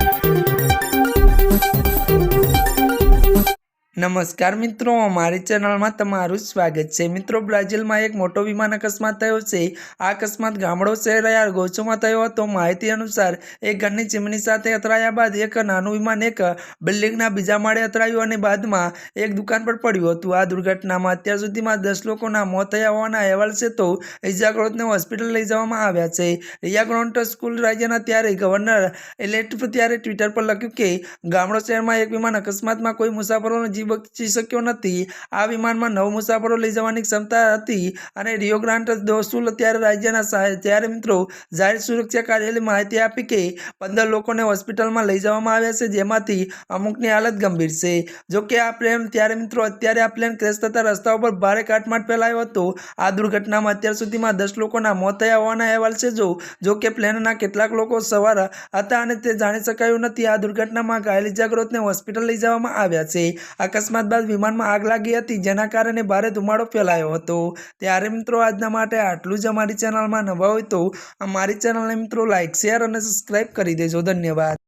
Música નમસ્કાર મિત્રો અમારી ચેનલમાં તમારું સ્વાગત છે. મિત્રો, બ્રાઝિલમાં એક મોટો વિમાન અકસ્માત થયો છે. આ અકસ્માત ગામડો શહેર ગોચોમાં થયો હતો. માહિતી અનુસાર, એક ઘરની ચીમની સાથે અથડાયા બાદ એક નાનું વિમાન એક બિલ્ડિંગના બીજા માળે અથડાયું અને બાદમાં એક દુકાન પર પડ્યું હતું. આ દુર્ઘટનામાં અત્યાર સુધીમાં દસ લોકોના મોત થયા હોવાના અહેવાલ છે તો ઇજાગ્રસ્તને હોસ્પિટલ લઈ જવામાં આવ્યા છે. રિયા ગ્રોન્ટ સ્કૂલ રાજ્યના ત્યારે ગવર્નર ઇલેક્ટ ત્યારે ટ્વિટર પર લખ્યું કે, ગામડો શહેરમાં એક વિમાન અકસ્માતમાં કોઈ મુસાફરોનો જીવ બચી શક્યો નથી. આ વિમાનમાં નવ મુસાફરો લઈ જવાની ક્ષમતા હતી અને રિયો ગ્રાન્ટ દોસુલ ત્યારે રાજ્યના ત્યારે મિત્રો, જાહેર સુરક્ષા કાર્યાલય માહિતી આપી કે પંદર લોકોને હોસ્પિટલમાં લઈ જવામાં આવ્યા છે, જેમાંથી અમુકની હાલત ગંભીર છે. જોકે આ પ્લેન, ત્યારે મિત્રો, અત્યારે આ પ્લેન ક્રેશ થતા રસ્તા ઉપર ભારે કાટમાટ ફેલાયો હતો. આ દુર્ઘટનામાં અત્યાર સુધીમાં દસ લોકોના મોત થયા હોવાના અહેવાલ છે. જો જોકે પ્લેનના કેટલાક લોકો સવાર હતા અને તે જાણી શકાયું નથી. આ દુર્ઘટનામાં ઘાયલ ઇજાગ્રસ્તને હોસ્પિટલ લઈ જવામાં આવ્યા છે. અકસ્માત બાદ વિમાનમાં આગ લાગી હતી, જેના કારણે ભારે ધુમાડો ફેલાયો હતો. ત્યારે મિત્રો, આજના માટે આટલું જ અમારી ચેનલમાં નવા હોય તો અમારી ચેનલને મિત્રો લાઇક શેર અને સબસ્ક્રાઈબ કરી દેજો. ધન્યવાદ.